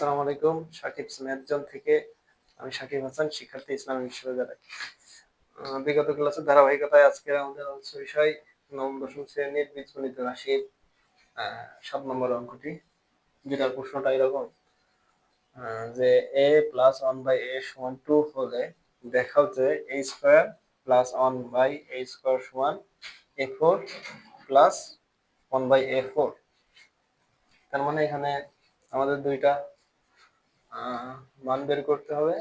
আসসালামু আলাইকুম। সাকিব স্নেহজন থেকে আমি সাকিব হাসান, শিক্ষার্থী ইসলামী বিশ্ববিদ্যালয়। বিগত ক্লাসের ধারাবাহিকতায় আজকে আমাদের আলোচ্য বিষয় নবম, দশম শ্রেণির বীজগণিত রাশির সাত নম্বর অঙ্কটি। যেটার প্রশ্নটা এরকম যে A plus one by A সমান টু হলে দেখাও যে A square plus one by A square সমান A four plus one by A four তার মানে এখানে আমাদের দুইটা মান বের করতে হবে,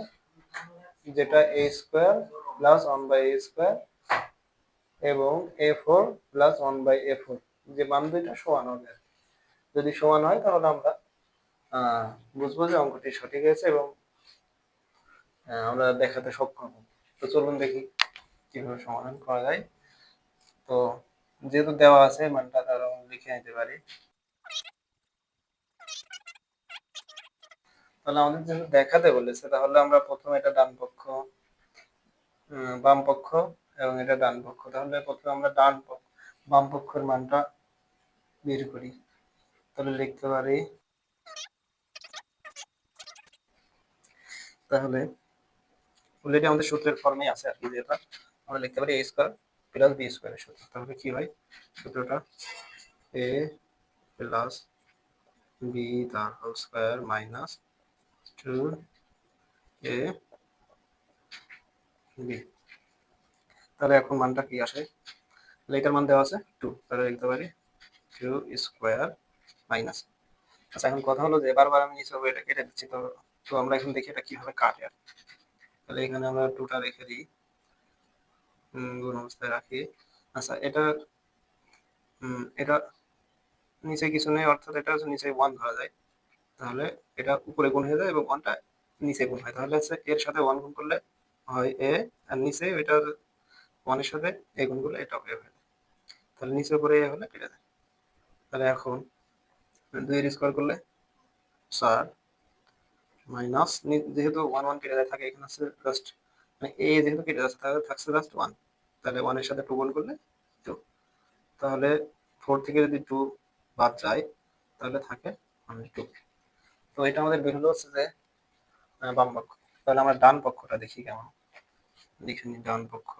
যেটা A square plus one by A square এবং A four plus one by A four যে মান দুইটা সমান হবে যদি সমান হয় তাহলে আমরা বুঝব যে অঙ্কটি সঠিক হয়েছে এবং আমরা দেখাতে সক্ষম তো চলুন দেখি কীভাবে সমাধান করা যায়। তো যেহেতু দেওয়া আছে মানটা আমরা লিখে নিতে পারি। তাহলে আমাদের যেহেতু দেখাতে বলেছে, তাহলে আমরা প্রথমে এটা ডান পক্ষ বাম পক্ষ এবং এটা ডান পক্ষ। তাহলে প্রথমে আমরা ডান পক্ষ, বাম পক্ষের মানটা বের করি। তাহলে লিখতে পারি। তাহলে অলরেডি আমাদের সূত্রের ফর্মে আছে আর কি যেটা। আমরা লিখতে পারি এ স্কোয়ার প্লাস বি স্কোয়ারের সূত্র। তাহলে কি হয়? সূত্রটা এ প্লাস বি তার whole square minus two A B তাহলে এখন মানটা কি আসে? তাহলে এটার মান দেওয়া আছে টু তাহলে লিখতে পারি টু স্কোয়ার মাইনাস আচ্ছা এখন কথা হলো যে বারবার আমি নিচে এটা কেটে দিচ্ছি, তো তো আমরা এখন দেখি এটা কীভাবে কাটে আর তাহলে এখানে আমরা টুটা রেখে দিই। গুণ অবস্থায় রাখি। আচ্ছা এটা এটা নিচে কিছু নেই, অর্থাৎ এটা নিচে ওয়ান ধরা যায়। তাহলে এটা উপরে গুণ হয়ে যায় এবং ওয়ানটা নিচে গুণ হয়। তাহলে হচ্ছে এর সাথে ওয়ান গুণ করলে হয় এ, আর নিচে এটা ওয়ানের সাথে এ গুণ করলে এটা হয়ে যায়। তাহলে নিচে উপরে এ হলে কেটে যায়। তাহলে এখন দুইয়ের স্কোয়ার করলে চার মাইনাস যেহেতু ওয়ান ওয়ান কেটে যায়, থাকে এখানে আছে জাস্ট মানে এ যেহেতু কেটে যাচ্ছে, তাহলে থাকছে জাস্ট ওয়ান তাহলে ওয়ানের সাথে টু গুণ করলে টু তাহলে ফোর থেকে যদি টু বাদ যায়, তাহলে থাকে অনলি টু তো এটা আমাদের বের হলো হচ্ছে যে বাম পক্ষ। তাহলে আমরা ডান পক্ষটা দেখি কেমন। লিখে নিই ডান পক্ষ।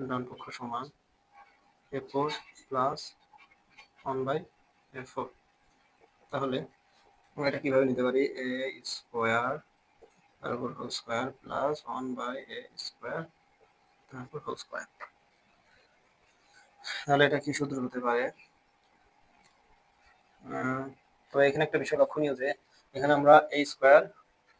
ডান। পক্ষ সমান। A four plus one by A four. তাহলে আমরা এটা কীভাবে নিতে পারি? এ স্কোয়ার তারপর whole square plus one by A square তারপর হোল স্কোয়ার। তাহলে এটা কি সূত্র হতে পারে? তো এখানে একটা বিষয় লক্ষণীয় যে, এখানে আমরা এই square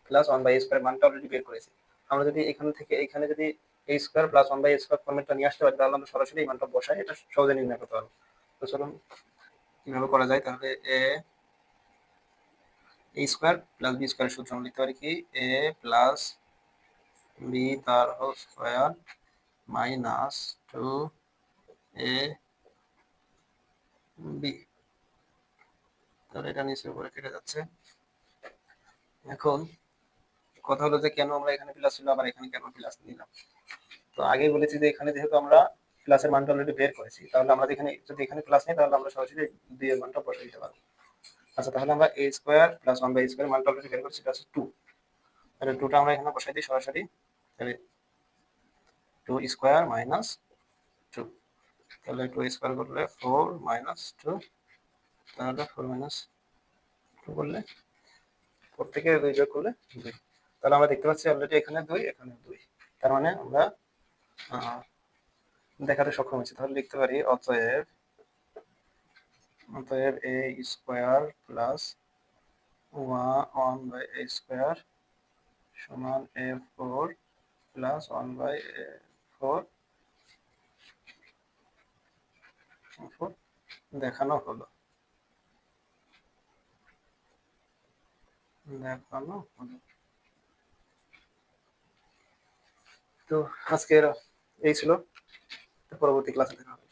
plus one by square মানটা অলরেডি বের করেছি। আমরা যদি এখান থেকে, এখানে যদি এই square plus one by square ফর্মেটটা নিয়ে আসতে পারি, তাহলে আমরা সরাসরি এই মানটা বসাই, এটা সহজে নির্ণয় করতে পারব। তো চলুন, কীভাবে করা যায়? তাহলে A A square plus B square সূত্র আমরা লিখতে পারি কি? এ প্লাস বি তার square minus two A, B, তাহলে এটা এখন কথা হলো যে কেন আমরা এখানে প্লাস ছিল, আবার এখানে কেন প্লাস নিলাম? তো আগেই বলেছি যে এখানে যেহেতু আমরা প্লাসের মানটা অলরেডি বের করেছি, তাহলে আমরা যেখানে, যদি এখানে প্লাস নিই, তাহলে আমরা সরাসরি দুই এর মানটা বসে দিতে পারব। আচ্ছা তাহলে আমরা A square plus one by square মানটা অলরেডি বের করেছি প্লাস টু তাহলে টুটা আমরা এখানে বসাই দিই সরাসরি। তাহলে টু স্কোয়ার মাইনাস তাহলে টু স্কোয়ার করলে ফোর মাইনাস টু তাহলে ফোর মাইনাস টু করলে ফোর থেকে দুই যোগ করলে দুই। তাহলে আমরা দেখতে পাচ্ছি অলরেডি এখানে দুই এখানে দুই। তার মানে আমরা দেখাতে সক্ষম হয়েছি। তাহলে লিখতে পারি অতএব অতএব A square plus one by A square সমান A four plus one by A four দেখানো হলো। দেখানো হলো। তো আজকের এই ছিল। পরবর্তী ক্লাসে দেখা হবে।